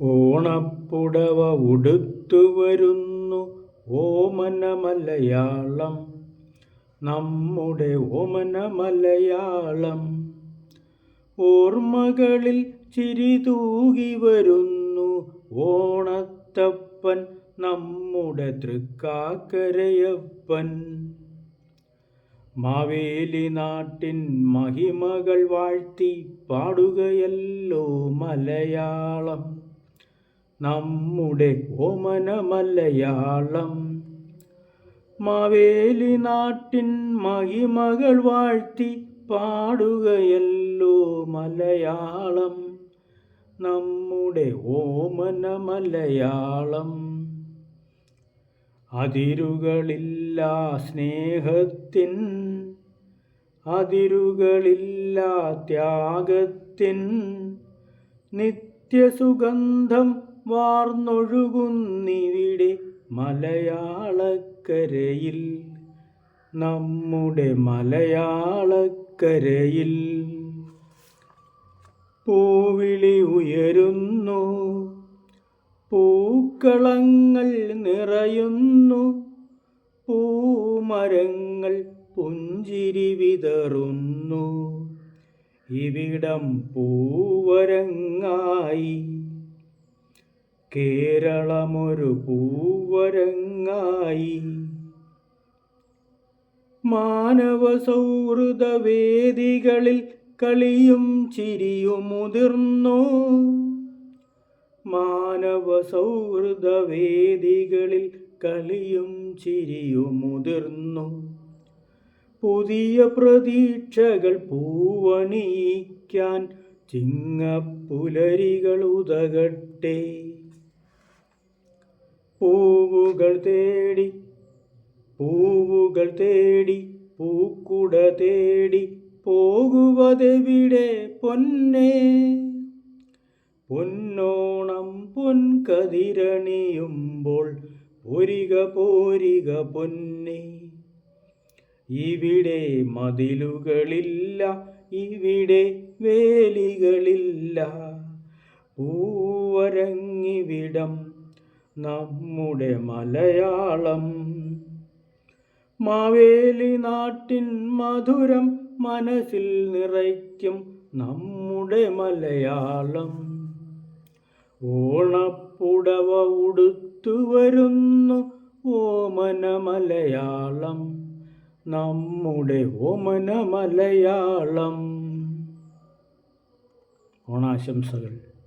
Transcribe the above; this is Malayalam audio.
ഓണപ്പുടവ ഉടുത്തു വരുന്നു ഓമന മലയാളം നമ്മുടെ ഓമന മലയാളം ഓർമ്മകളിൽ ചിരി തൂകി വരുന്നു ഓണത്തപ്പൻ നമ്മുടെ തൃക്കാക്കരയപ്പൻ. മാവേലി നാട്ടിൻ മഹിമകൾ വാഴ്ത്തി പാടുകയല്ലോ മലയാളം. നമ്മുടെ ഓമന മലയാളം മാവേലി നാട്ടിൻ മഹിമകൾ വാഴ്ത്തി പാടുകയല്ലോ മലയാളം. നമ്മുടെ ഓമന മലയാളം അതിരുകളില്ല സ്നേഹത്തിൻ അതിരുകളില്ല ത്യാഗത്തിൻ. നിത്യസുഗന്ധം വാർന്നൊഴുകുന്നിവിടെ മലയാളക്കരയിൽ. നമ്മുടെ മലയാളക്കരയിൽ പൂവിളി ഉയരുന്നു പൂക്കളങ്ങൾ നിറയുന്നു പൂമരങ്ങൾ പുഞ്ചിരി വിതറുന്നു. ഇവിടം പൂവരങ്ങായി കേരളമൊരു പൂവരങ്ങായി. മാനവ സൗഹൃദ വേദികളിൽ കളിയും ചിരിയും മുതിർന്നു. മാനവ സൗഹൃദ വേദികളിൽ കളിയും ചിരിയും മുതിർന്നു. പുതിയ പ്രതീക്ഷകൾ പൂവണിയിക്കാൻ ചിങ്ങപ്പുലരികൾ ഉതകട്ടെ. പൂവുകൾ തേടി പൂവുകൾ തേടി പൂക്കുട തേടി പോകുവതെവിടെ പൊന്നേ? പൊന്നോണം പൊൻകതിരണിയുമ്പോൾ പൊരിക പോരിക പൊന്നേ. ഇവിടെ മതിലുകളില്ല ഇവിടെ വേലികളില്ല. പൂവരങ്ങിവിടം നമ്മുടെ മലയാളം. മാവേലി നാട്ടിൻ മധുരം മനസ്സിൽ നിറയ്ക്കും നമ്മുടെ മലയാളം. ഓണപ്പുടവ ഉടുത്തു വരുന്നു ഓമന മലയാളം. നമ്മുടെ ഓമന മലയാളം. ഓണാശംസകൾ.